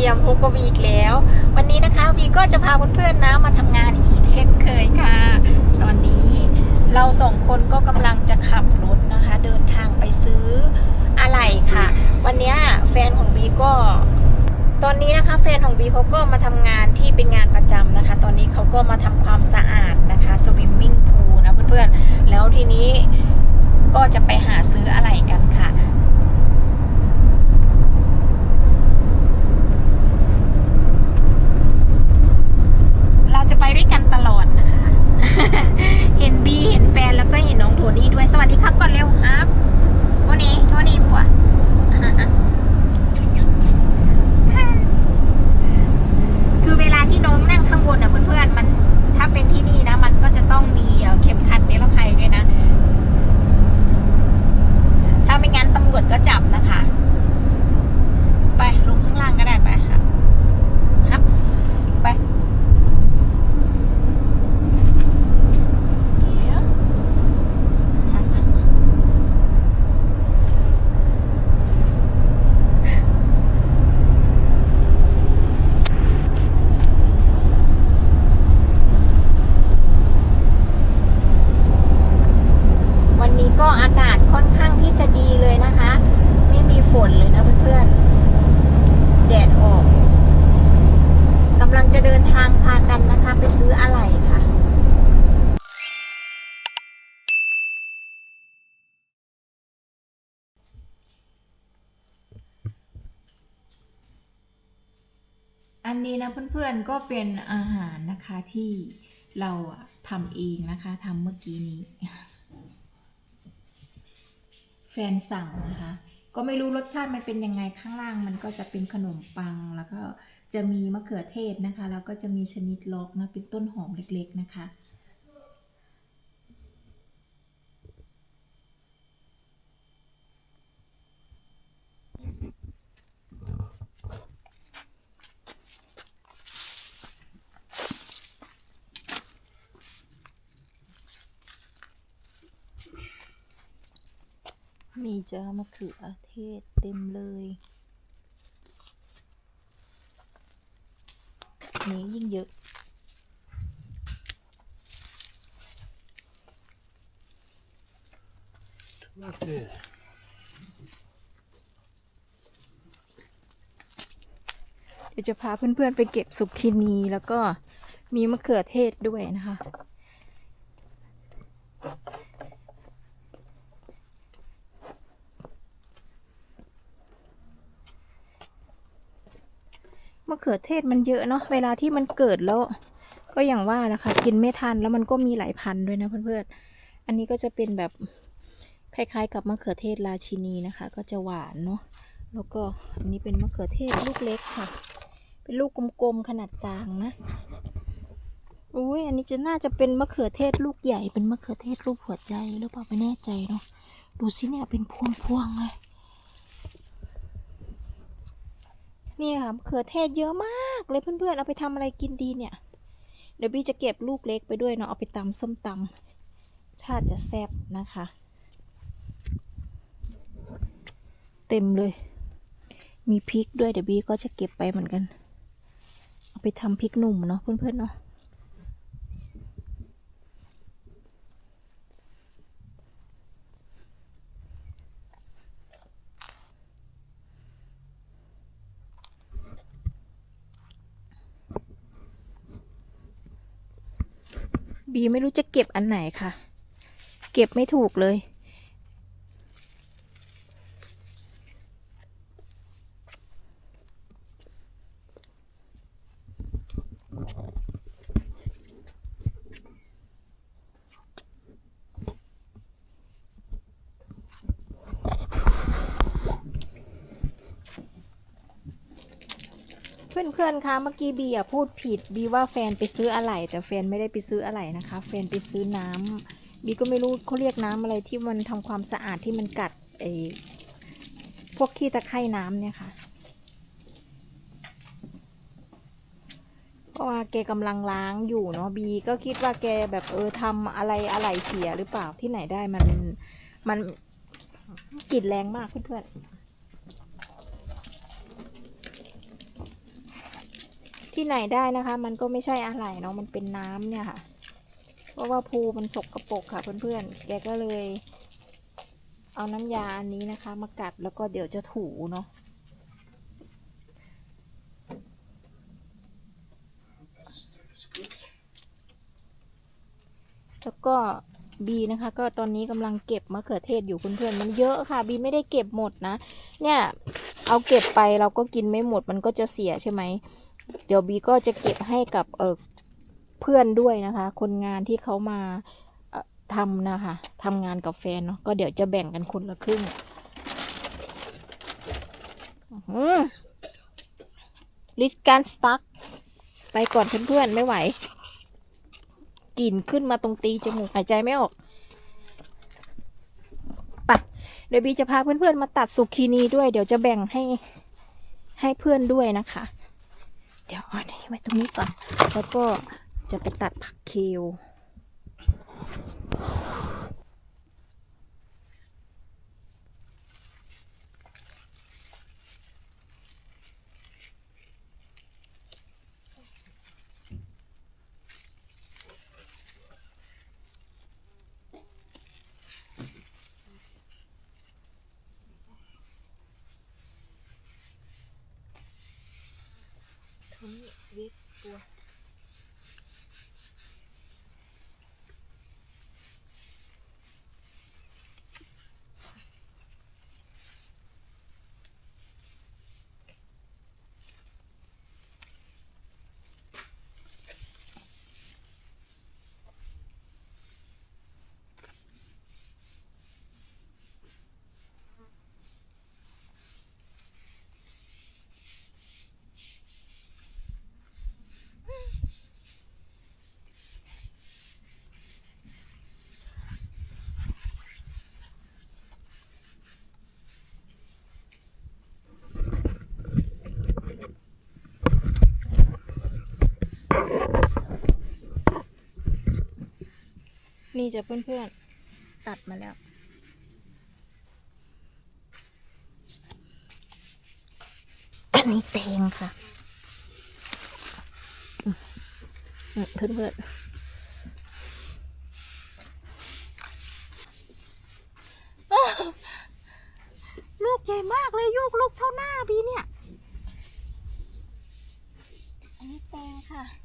ียมโฮโกบีอีกแล้ว วันนี้นะคะวีก็จะพาเพื่อนๆนะมาทำงานอีกเช่นเคยค่ะ ตอนนี้เราสองคนก็กำลังจะขับรถนะคะ เดินทางไปซื้ออะไหล่ค่ะ วันนี้แฟนของบีก็ ตอนนี้นะคะ แฟนของบีเขาก็มาทำงานที่เป็นงานประจำนะคะ ตอนนี้เขาก็มาทำความสะอาดนะคะสวิมมิ่งพูลนะเพื่อนๆแล้วทีนี้ก็จะไปหาซื้ออะไรกันค่ะ เราจะไปด้วยกันตลอดนะคะ เห็นบีเห็นแฟนแล้วก็เห็นน้องโทนี่ด้วย สวัสดีครับก่อนเร็วครับโทนี่โทนี่ปัว คือเวลาที่น้องนั่งข้างบนอะเพื่อนๆ มันถ้าเป็นที่นี่นะ มันก็จะต้องมีเอ่อเข็มขัดนิรภัยด้วยนะ ถ้าไม่งั้นตำรวจก็จับนะคะ ไปลงข้างล่างก็ได้ไปครับครับไปเดี๋ยววันนี้ก็อากาศค่อนข้างที่จะดีเลยนะคะ ไม่มีฝนเลยนะเพื่อนๆ แดดออกกำลังจะเดินทางพากันนะคะ ไปซื้ออะไรค่ะ อันนี้นะเพื่อนๆก็เป็นอาหารนะคะที่เราทำเองนะคะทำเมื่อกี้นี้ แฟนสั่งนะคะ ก็ไม่รู้รสชาติมันเป็นยังไงข้างล่าง มันก็จะเป็นขนมปังแล้วก็จะมีมะเขือเทศนะคะ แล้วก็จะมีชนิดล็อกนะเป็นต้นหอมเล็กๆนะคะ นี่จะมะเขือเทศเต็มเลย นี้ยิ่งเยอะเดี๋ยวจะพาเพื่อนๆไปเก็บสุกินีแล้วก็มีมะเขือเทศด้วยนะคะ เขือเทศมันเยอะเนาะเวลาที่มันเกิดแล้ว ก็อย่างว่าแหละค่ะกินไม่ทันแล้วมันก็มีหลายพันด้วยนะเพื่อนๆอันนี้ก็จะเป็นแบบคล้ายๆ กับมะเขือเทศราชินีนะคะ ก็จะหวานเนาะแล้วก็อันนี้เป็นมะเขือเทศลูกเล็กค่ะ เป็นลูกกลมๆขนาดกลางนะอุ้ยอันนี้จะน่าจะเป็นมะเขือเทศลูกใหญ่เป็นมะเขือเทศรูปหัวใจหรือเปล่าไม่แน่ใจเนาะดูสิเนี่ยเป็นพวงๆเลย นี่ค่ะมะเขือเทศเยอะมากเลยเพื่อนๆ เอาไปทำอะไรกินดีเนี่ย เดี๋ยวบี้จะเก็บลูกเล็กไปด้วยเนาะ เอาไปตำส้มตำถ้าจะแซ่บนะคะ เต็มเลย มีพริกด้วยเดี๋ยวบี้ก็จะเก็บไปเหมือนกัน เอาไปทำพริกหนุ่มเนาะเพื่อนๆเนาะ บีไม่รู้จะเก็บอันไหนค่ะ เก็บไม่ถูกเลย เพื่อนๆ คะ เมื่อกี้บีอะพูดผิด บีว่าแฟนไปซื้ออะไหล่แต่แฟนไม่ได้ไปซื้ออะไหล่นะคะ แฟนไปซื้อน้ำบีก็ไม่รู้เขาเรียกน้ำอะไรที่มันทำความสะอาดที่มันกัดไอ้พวกขี้ตะไคร่น้ำเนี่ยค่ะ เพราะว่าแกกำลังล้างอยู่เนาะ บีก็คิดว่าแกแบบเออทำอะไรอะไรเสียหรือเปล่าที่ไหนได้มันมันกลิ่นแรงมากเพื่อนๆ ที่ไหนได้นะคะ มันก็ไม่ใช่อะไรเนาะมันเป็นน้ำเนี่ยค่ะ เพราะว่าภูมันสกรปรกค่ะเพื่อนๆแกก็เลย เอาน้ำยาอันนี้นะคะ มากัดแล้วก็เดี๋ยวจะถูเนาะแล้วก็บีนะคะ ก็ตอนนี้กำลังเก็บมะเขือเทศอยู่เพื่อนๆมันเยอะค่ะ บีไม่ได้เก็บหมดนะ เนี่ย เอาเก็บไปเราก็กินไม่หมดมันก็จะเสียใช่ไหม เดี๋ยวบีก็จะเก็บให้กับเออเพื่อนด้วยนะคะ คนงานที่เขามาทำนะคะทำงานกับแฟนเนาะก็เดี๋ยวจะแบ่งกันคนละครึ่งลิสการสตั๊กไปก่อนเพื่อนๆไม่ไหวกลิ่นขึ้นมาตรงตีจมูกหายใจไม่ออกไปะเดี๋ยวบีจะพาเพื่อนๆมาตัดสุกีนีด้วย เดี๋ยวจะแบ่งให้ให้เพื่อนด้วยนะคะ เดี๋ยวเอาอันนี้ไว้ตรงนี้ก่อน แล้วก็จะไปตัดผักเคล Виктор. นี่จะเพื่อนๆ ตัดมาแล้ว อันนี้แตงค่ะอืมอืมเพื่อนๆอ้าวลูกใหญ่มากเลยยูกลูกเท่าหน้าบีเนี่ย อันนี้แตงค่ะ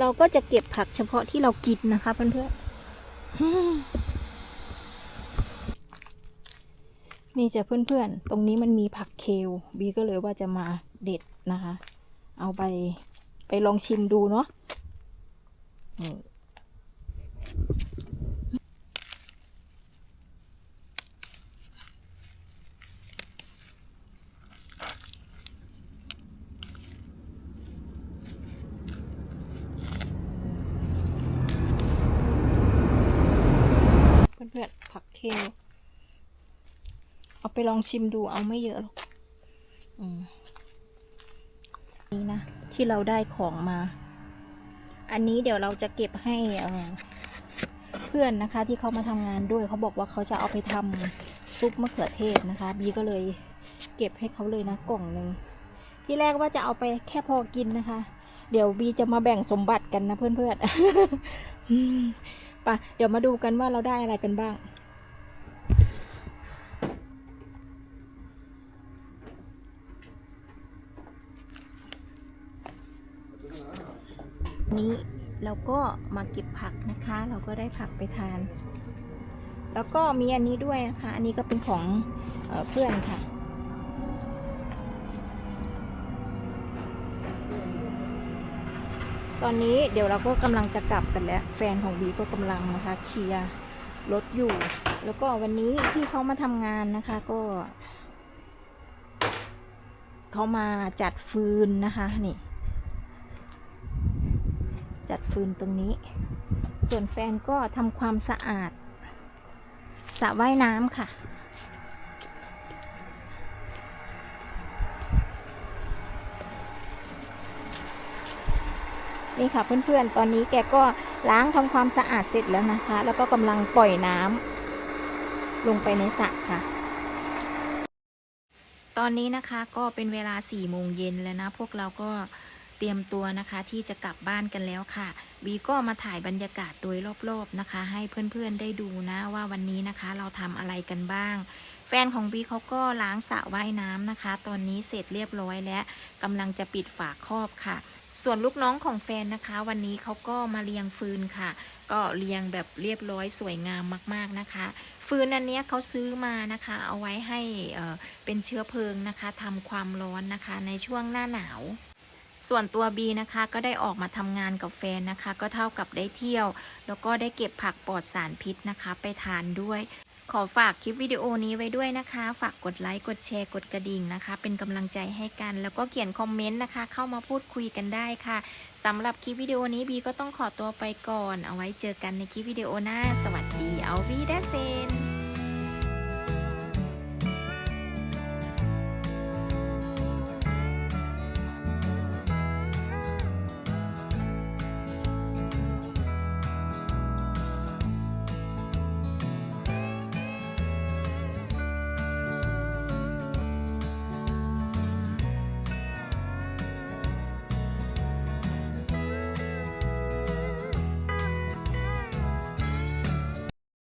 เราก็จะเก็บผักเฉพาะที่เรากินนะคะเพื่อนๆนี่จะเพื่อนๆ ตรงนี้มันมีผักเคลบีก็เลยว่าจะมาเด็ดนะคะ เอาไปไปลองชิมดูเนาะนี่เพื่อนๆ ผัก เคเอาไปลองชิมดูเอาไม่เยอะหรอกอนี่นะ ที่เราได้ของมา อันนี้เดี๋ยวเราจะเก็บให้เพื่อนนะคะที่เขามาทำงานด้วยเขาบอกว่าเขาจะเอาไปทำซุปมะเขือเทศนะคะ บีก็เลยเก็บให้เขาเลยนะกล่องหนึ่งที่แรกว่าจะเอาไปแค่พอกินนะคะ เดี๋ยวบีจะมาแบ่งสมบัติกันนะเพื่อนๆอืมไปะเดี๋ยวมาดูกันว่าเราได้อะไรกันบ้าง นี้เราก็มาเก็บผักนะคะ เราก็ได้ผักไปทาน แล้วก็มีอันนี้ด้วยนะคะ อันนี้ก็เป็นของเออเพื่อนค่ะ ตอนนี้เดี๋ยวเราก็กำลังจะกลับกันแล้ว แฟนของวีก็กำลังนะคะเคลียร์รถอยู่ แล้วก็วันนี้ที่เขามาทำงานนะคะก็เขามาจัดฟืนนะคะนี่ จัดฟืนตรงนี้ ส่วนแฟนก็ทำความสะอาดสระว่ายน้ำค่ะนี่ค่ะเพื่อนๆ ตอนนี้แกก็ล้างทำความสะอาดเสร็จแล้วนะคะ แล้วก็กำลังปล่อยน้ำลงไปในสระค่ะ ตอนนี้นะคะก็เป็นเวลา4ี่โมงเย็นแล้วนะ พวกเราก็ เตรียมตัวนะคะที่จะกลับบ้านกันแล้วค่ะบีก็มาถ่ายบรรยากาศโดยรอบๆนะคะ ให้เพื่อนๆได้ดูนะว่าวันนี้นะคะเราทำอะไรกันบ้าง แฟนของบีเขาก็ล้างสระว่ายน้ำนะคะ ตอนนี้เสร็จเรียบร้อยแล้วกำลังจะปิดฝาครอบค่ะ ส่วนลูกน้องของแฟนนะคะ วันนี้เขาก็มาเรียงฟืนค่ะ ก็เรียงแบบเรียบร้อยสวยงามมากๆนะคะ ฟืนอันนี้เขาซื้อมานะคะ เอาไว้ให้เเป็นเชื้อเพลิงนะคะทำความร้อนนะคะในช่วงหน้าหนาว ส่วนตัวบีนะคะก็ได้ออกมาทำงานกับแฟนนะคะ ก็เท่ากับได้เที่ยว แล้วก็ได้เก็บผักปลอดสารพิษนะคะ ไปทานด้วย ขอฝากคลิปวิดีโอนี้ไว้ด้วยนะคะ ฝากกดไลค์กดแชร์กดกระดิ่งนะคะ เป็นกำลังใจให้กัน แล้วก็เขียนคอมเมนต์นะคะ เข้ามาพูดคุยกันได้ค่ะสำหรับคลิปวิดีโอนี้บีก็ต้องขอตัวไปก่อน เอาไว้เจอกันในคลิปวิดีโอหน้า สวัสดีเอาวีดาเซน